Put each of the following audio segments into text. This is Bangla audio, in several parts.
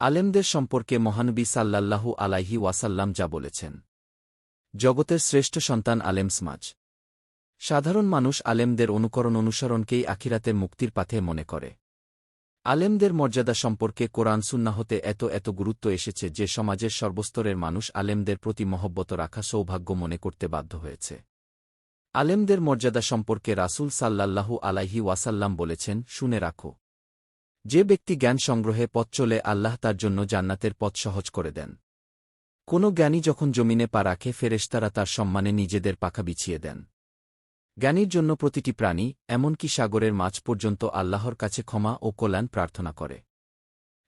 আলেমদের সম্পর্কে মহানবী সাল্লাল্লাহু আলাইহি ওয়াসাল্লাম যা বলেছেন। জগতের শ্রেষ্ঠ সন্তান আলেম সমাজ। সাধারণ মানুষ আলেমদের অনুকরণ অনুসরণকেই আখিরাতের মুক্তির পাথে মনে করে। আলেমদের মর্যাদা সম্পর্কে কোরআন সুন্নাহতে এত এত গুরুত্ব এসেছে যে সমাজের সর্বস্তরের মানুষ আলেমদের প্রতি মহব্বত রাখা সৌভাগ্য মনে করতে বাধ্য হয়েছে। আলেমদের মর্যাদা সম্পর্কে রাসূল সাল্লাল্লাহু আলাইহি ওয়াসাল্লাম বলেছেন, শুনে রাখো। যে ব্যক্তি জ্ঞান সংগ্রহে পথ চলে আল্লাহ তার জন্য জান্নাতের পথ সহজ করে দেন। কোনো জ্ঞানী যখন জমিনে পা রাখে, ফেরেশতারা তার সম্মানে নিজেদের পাখা বিছিয়ে দেন। জ্ঞানীর জন্য প্রতিটি প্রাণী, এমনকি সাগরের মাছ পর্যন্ত আল্লাহর কাছে ক্ষমা ও কল্যাণ প্রার্থনা করে।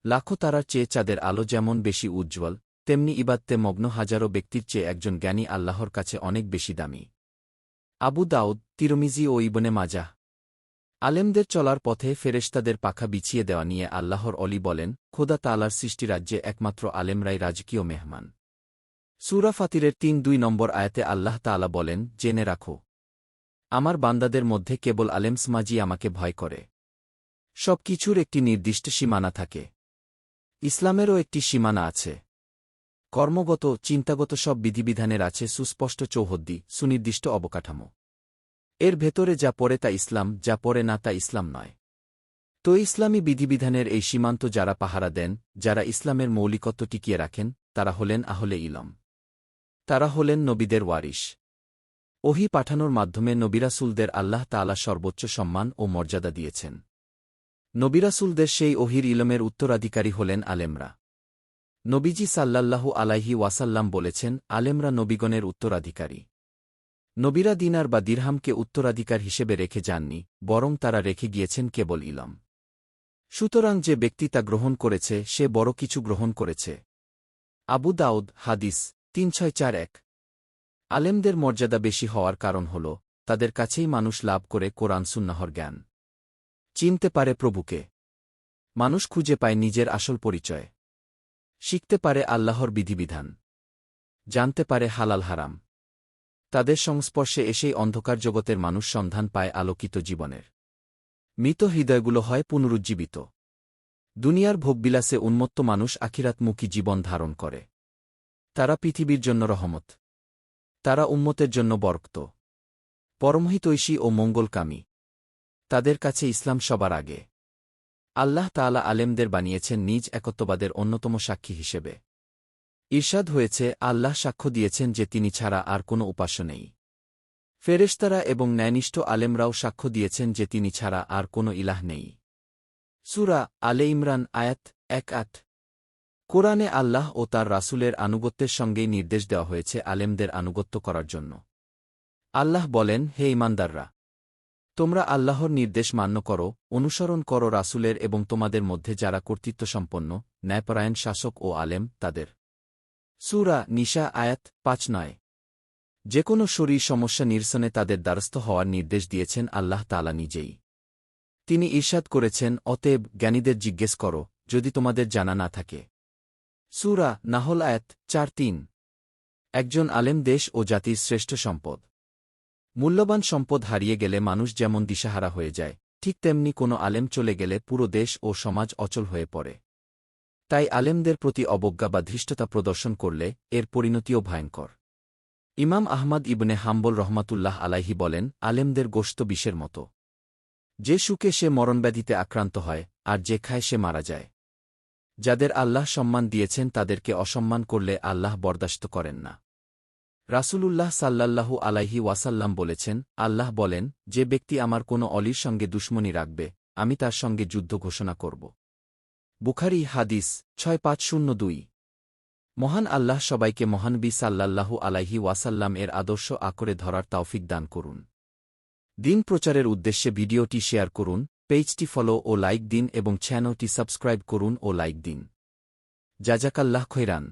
লাখো তারার চেয়ে চাঁদের আলো যেমন বেশি উজ্জ্বল, তেমনি ইবাদতে মগ্ন হাজারো ব্যক্তির চেয়ে একজন জ্ঞানী আল্লাহর কাছে অনেক বেশি দামি। আবু দাউদ, তিরমিজি ও ইবনে মাজাহ আলেমদের চলার পথে ফেরেশতাদের পাখা বিছিয়ে দেওয়া নিয়ে আল্লাহর অলি বলেন, খোদা তালার সৃষ্টি রাজ্যে একমাত্র আলেমরাই রাজকীয় মেহমান। সুরা ফাতিরের তিন দুই নম্বর আয়াতে আল্লাহ তালা বলেন, জেনে রাখো, আমার বান্দাদের মধ্যে কেবল আলেমসমাজি আমাকে ভয় করে। সব কিছুর একটি নির্দিষ্ট সীমানা থাকে। ইসলামেরও একটি সীমানা আছে। কর্মগত, চিন্তাগত সব বিধিবিধানের আছে সুস্পষ্ট চৌহদ্দি, সুনির্দিষ্ট অবকাঠামো। এর ভেতরে যা পড়ে তা ইসলাম, যা পড়ে না তা ইসলাম নয়। তো ইসলামী বিধিবিধানের এই সীমান্ত যারা পাহারা দেন, যারা ইসলামের মৌলিকত্ব টিকিয়ে রাখেন, তারা হলেন আহলে ইলম। তারা হলেন নবীদের ওয়ারিশ। ওহি পাঠানোর মাধ্যমে নবিরাসুলদের আল্লাহ তালা সর্বোচ্চ সম্মান ও মর্যাদা দিয়েছেন। নবিরাসুলদের সেই ওহির ইলমের উত্তরাধিকারী হলেন আলেমরা। নবীজি সাল্লাল্লাহু আলাইহি ওয়াসাল্লাম বলেছেন, আলেমরা নবীগণের উত্তরাধিকারী। নবীরা দিনার বা দিরহামকে উত্তরাধিকার হিসেবে রেখে যাননি, বরং তারা রেখে গিয়েছেন কেবল ইলম। সুতরাং যে ব্যক্তি তা গ্রহণ করেছে, সে বড় কিছু গ্রহণ করেছে। আবু দাউদ, হাদিস, তিন ছয় চার এক। আলেমদের মর্যাদা বেশি হওয়ার কারণ হল, তাদের কাছেই মানুষ লাভ করে কোরআন সুন্নাহর জ্ঞান। চিনতে পারে প্রভুকে। মানুষ খুঁজে পায় নিজের আসল পরিচয়। শিখতে পারে আল্লাহর বিধিবিধান। জানতে পারে হালাল হারাম। তাদের সংস্পর্শে এসেই অন্ধকার জগতের মানুষ সন্ধান পায় আলোকিত জীবনের। মৃত হৃদয়গুলো হয় পুনরুজ্জীবিত। দুনিয়ার ভোগবিলাসে উন্মত্ত মানুষ আখিরাতমুখী জীবন ধারণ করে। তারা পৃথিবীর জন্য রহমত। তারা উম্মতের জন্য বরক্ত। পরমহিতৈষী ও মঙ্গলকামী। তাদের কাছে ইসলাম সবার আগে। আল্লাহ তালা আলেমদের বানিয়েছেন নিজ একত্ববাদের অন্যতম সাক্ষী হিসেবে। ঈর্ষাদ হয়েছে আল্লাহ সাক্ষ্য দিয়েছেন যে তিনি ছাড়া আর কোনো উপাস্য নেই। ফেরেশতারা এবং ন্যায়নিষ্ঠ আলেমরাও সাক্ষ্য দিয়েছেন যে তিনি ছাড়া আর কোনো ইলাহ নেই। সুরা আলে ইমরান আয়াত এক আট। কোরআনে আল্লাহ ও তার রাসুলের আনুগত্যের সঙ্গেই নির্দেশ দেওয়া হয়েছে আলেমদের আনুগত্য করার জন্য। আল্লাহ বলেন, হে ইমানদাররা তোমরা আল্লাহর নির্দেশ মান্য করো, অনুসরণ করো রাসুলের এবং তোমাদের মধ্যে যারা কর্তৃত্বসম্পন্ন, ন্যায়পরায়ণ শাসক ও আলেম, তাদের। সুরা নিশা আয়াত পাঁচ নয়। যে কোনো শরীর সমস্যা নিরসনে তাদের দ্বারস্থ হওয়ার নির্দেশ দিয়েছেন আল্লাহ তালা নিজেই। তিনি ঈর্ষাদ করেছেন, অতএব জ্ঞানীদের জিজ্ঞেস করো, যদি তোমাদের জানা না থাকে। সুরা নাহল আয়াত চার তিন। একজন আলেম দেশ ও জাতির শ্রেষ্ঠ সম্পদ। মূল্যবান সম্পদ হারিয়ে গেলে মানুষ যেমন দিশাহারা হয়ে যায়, ঠিক তেমনি কোনো আলেম চলে গেলে পুরো দেশ ও সমাজ অচল হয়ে পড়ে। তাই আলেমদের প্রতি অবজ্ঞা বা ধৃষ্টতা প্রদর্শন করলে এর পরিণতিও ভয়ঙ্কর। ইমাম আহমদ ইবনে হাম্বল রহমাতুল্লাহ আলাইহি বলেন, আলেমদের গোস্ত বিষের মতো। যে সুখে সে মরণব্যাধিতে আক্রান্ত হয়, আর যে খায় সে মারা যায়। যাদের আল্লাহ সম্মান দিয়েছেন তাদেরকে অসম্মান করলে আল্লাহ বরদাস্ত করেন না। রাসূলুল্লাহ সাল্লাল্লাহু আলাইহি ওয়াসাল্লাম বলেছেন, আল্লাহ বলেন, যে ব্যক্তি আমার কোনো অলির সঙ্গে দুশ্মনী রাখবে, আমি তার সঙ্গে যুদ্ধ ঘোষণা করব। বুখারি হাদিস, ছয় পাঁচ শূন্য দুই। মহান আল্লাহ সবাইকে মহান বি সাল্লাল্লাহু আলাইহি ওয়াসাল্লাম এর আদর্শ আকরে ধরার তাওফিক দান করুন। দিন প্রচারের উদ্দেশ্যে ভিডিওটি শেয়ার করুন, পেজটি ফলো ও লাইক দিন এবং চ্যানেলটি সাবস্ক্রাইব করুন ও লাইক দিন। জাজাকাল্লাহ খৈরান।